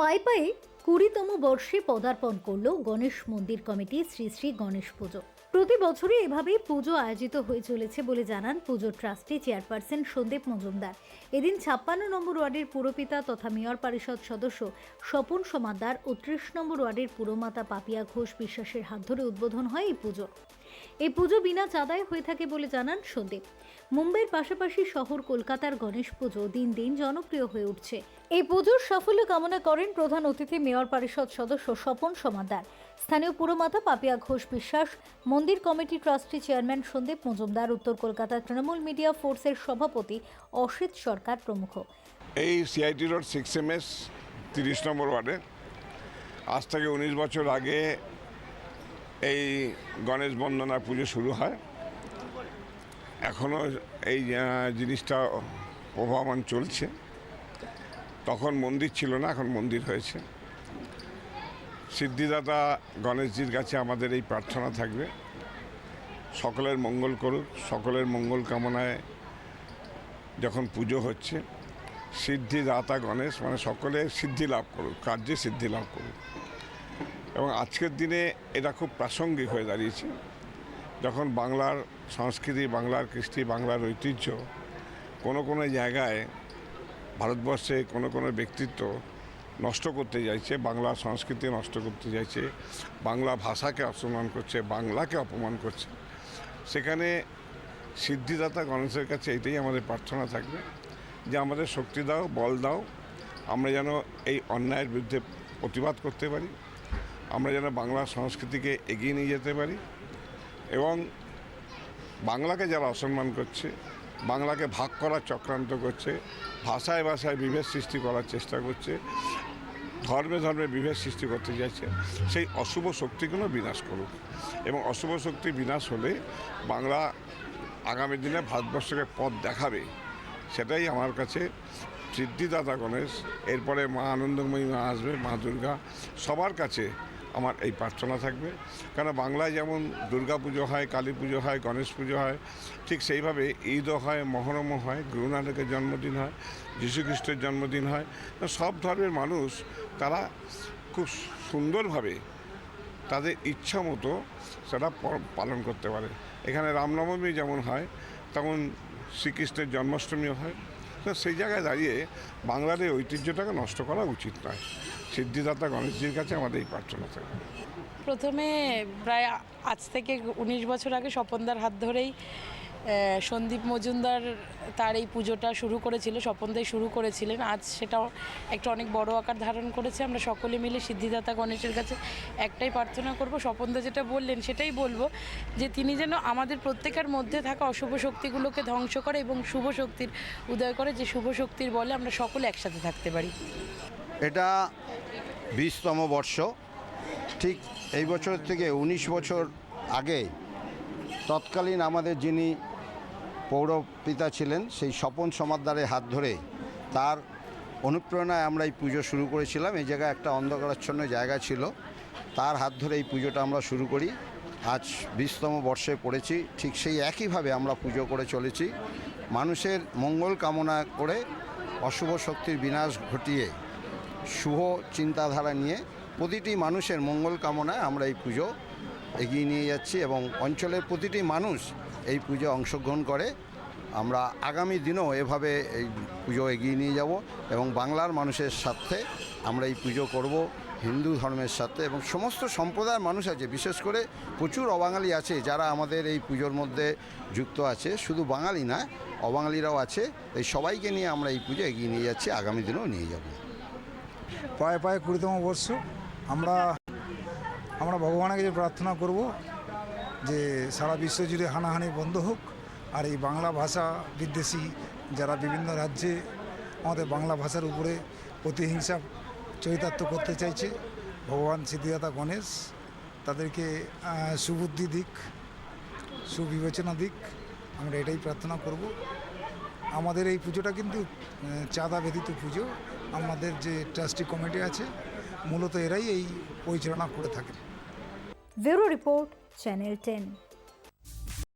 পায়ে পায়ে কুড়িতম বর্ষে পদার্পণ করল গণেশ মন্দির কমিটি শ্রী শ্রী গণেশ পুজো। প্রতি বছরই এভাবেই পুজো আয়োজিত হয়ে চলেছে বলে জানান পুজো ট্রাস্টি চেয়ারপারসন সন্দীপ মজুমদার। এদিন ছাপ্পান্ন নম্বর ওয়ার্ডের পুরপিতা তথা মেয়র পরিষদ সদস্য স্বপন সমাদার ও ত্রিশ নম্বর ওয়ার্ডের পুরমাতা পাপিয়া ঘোষ বিশ্বাসের হাত ধরে উদ্বোধন হয় এই পুজো। এই পুজো বিনা চাঁদায় হয়ে থাকে বলে জানান সন্দীপ। মুম্বাইয়ের পাশাপাশি শহর কলকাতার গণেশ পুজো দিন দিন জনপ্রিয় হয়ে উঠছে। এই পুজোর সাফল্য কামনা করেন প্রধান অতিথি, মেয়র পরিষদ সদস্য স্বপন সমাদ্দার স্থানীয় পুরমাতা পাপিয়া ঘোষ বিশ্বাস, মন্দির committee trustee chairman Sandip Majumdar, উত্তর কলকাতার তৃণমূল মিডিয়া ফোর্সের সভাপতি অসিত সরকার প্রমুখ। এই CIT road six M S তিরিশ নম্বর ওয়ার্ডে। আজ থেকে উনিশ বছর আগে এই গণেশ বন্দনা পুজো শুরু হয়। এখনও এই জিনিসটা প্রভাবমান চলছে। তখন মন্দির ছিল না, এখন মন্দির হয়েছে। সিদ্ধিদাতা গণেশজির কাছে আমাদের এই প্রার্থনা থাকবে। সকলের মঙ্গল করুক, সকলের মঙ্গল কামনায় যখন পুজো হচ্ছে, সিদ্ধিদাতা গণেশ মানে সকলে সিদ্ধি লাভ করুক, কার্যে সিদ্ধি লাভ করুক। এবং আজকের দিনে এটা খুব প্রাসঙ্গিক হয়ে দাঁড়িয়েছে। যখন বাংলার সংস্কৃতি, বাংলার কৃষ্টি, বাংলার ঐতিহ্য কোনো কোনো জায়গায় ভারতবর্ষে কোনো কোনো ব্যক্তিত্ব নষ্ট করতে চাইছে বাংলা সংস্কৃতি নষ্ট করতে চাইছে বাংলা ভাষাকে অপমান করছে, বাংলাকে অপমান করছে, সেখানে সিদ্ধিদাতা গণেশের কাছে এটাই আমাদের প্রার্থনা থাকবে যে আমাদের শক্তি দাও, বল দাও, আমরা যেন এই অন্যায়ের বিরুদ্ধে প্রতিবাদ করতে পারি। আমরা যেন বাংলা সংস্কৃতিকে এগিয়ে নিয়ে যেতে পারি এবং বাংলাকে যারা অসম্মান করছে, বাংলাকে ভাগ করার চক্রান্ত করছে, ভাষায় ভাষায় বিভেদ সৃষ্টি করার চেষ্টা করছে, ধর্মে ধর্মে বিভেদ সৃষ্টি করতে চাইছে সেই অশুভ শক্তিগুলো বিনাশ করুক। এবং অশুভ শক্তি বিনাশ হলে বাংলা আগামী দিনে ভারতবর্ষকে পথ দেখাবে, সেটাই আমার কাছে সিদ্ধিদাতা গণেশ, এরপরে মা আনন্দময়ী মা আসবে, মা দুর্গা, সবার কাছে আমার এই প্রার্থনা থাকবে। কারণ বাংলায় যেমন দুর্গা পুজো হয়, কালী পুজো হয়, গণেশ পুজো হয়, ঠিক সেইভাবে ঈদও হয় মহরমও হয়, গুরু নানকের জন্মদিন হয়, যীশুখ্রিস্টের জন্মদিন হয়। সব ধর্মের মানুষ তারা খুব সুন্দরভাবে তাদের ইচ্ছা মতো সেটা পালন করতে পারে। এখানে রামনবমী যেমন হয়, তেমন শ্রীকৃষ্ণের জন্মাষ্টমীও হয়। তো সেই জায়গায় দাঁড়িয়ে বাংলার এই ঐতিহ্যটাকে নষ্ট করা উচিত নয়। সিদ্ধিদাতা গণেশজির কাছে আমাদের এই প্রার্থনা থাকে। প্রথমে প্রায় আজ থেকে উনিশ বছর আগে স্বপনদার হাত ধরেই সন্দীপ মজুমদার তার এই পুজোটা শুরু করেছিল, স্বপনদাই শুরু করেছিলেন। আজ সেটাও একটা অনেক বড় আকার ধারণ করেছে। আমরা সকলে মিলে সিদ্ধিদাতা গণেশের কাছে একটাই প্রার্থনা করব, স্বপনদা যেটা বললেন সেটাই বলব, যে তিনি যেন আমাদের প্রত্যেকের মধ্যে থাকা অশুভ শক্তিগুলোকে ধ্বংস করে এবং শুভ শক্তির উদয় করে, যে শুভ শক্তির বলে আমরা সকলে একসাথে থাকতে পারি। এটা বিশতম বর্ষ। ঠিক এই বছর থেকে ১৯ বছর আগে তৎকালীন আমাদের যিনি পৌরপিতা ছিলেন, সেই স্বপন সমাদ্দারের হাত ধরে তার অনুপ্রেরণায় আমরা এই পুজো শুরু করেছিলাম। এই জায়গায় একটা অন্ধকারাচ্ছন্ন জায়গা ছিল। তার হাত ধরে এই পুজোটা আমরা শুরু করি। আজ বিশতম বর্ষে পড়েছি। ঠিক সেই একইভাবে আমরা পুজো করে চলেছি। মানুষের মঙ্গল কামনা করে অশুভ শক্তির বিনাশ ঘটিয়ে শুভ চিন্তাধারা নিয়ে প্রতিটি মানুষের মঙ্গল কামনায় আমরা এই পুজো এগিয়ে নিয়ে যাচ্ছি এবং অঞ্চলের প্রতিটি মানুষ এই পুজো অংশগ্রহণ করে। আমরা আগামী দিনেও এভাবে এই পুজো এগিয়ে নিয়ে যাব এবং বাংলার মানুষের সাথে আমরা এই পুজো করব, হিন্দু ধর্মের সাথে এবং সমস্ত সম্প্রদায়ের মানুষ আছে, বিশেষ করে প্রচুর অবাঙালি আছে যারা আমাদের এই পুজোর মধ্যে যুক্ত আছে। শুধু বাঙালি না, অবাঙালিরাও আছে। এই সবাইকে নিয়ে আমরা এই পুজো এগিয়ে নিয়ে যাচ্ছি, আগামী দিনেও নিয়ে যাব। পায়ে পায়ে কুড়িতম বর্ষ। আমরা আমরা ভগবানের কাছে প্রার্থনা করব যে সারা বিশ্ব জুড়ে হানাহানি বন্ধ হোক, আর এই বাংলা ভাষা বিদ্বেষী যারা বিভিন্ন রাজ্যে আমাদের বাংলা ভাষার উপরে প্রতিহিংসা চরিতার্থ করতে চাইছে, ভগবান সিদ্ধিদাতা গণেশ, তাদেরকে সুবুদ্ধি দিক, সুবিবেচনা দিক, আমরা এটাই প্রার্থনা করব। আমাদের এই পুজোটা কিন্তু চাঁদা ব্যতীত পুজো। আমাদের যে ট্রাস্টি কমিটি আছে, মূলত এরাই এই পরিচালনা করে থাকে। Bureau report, channel ten.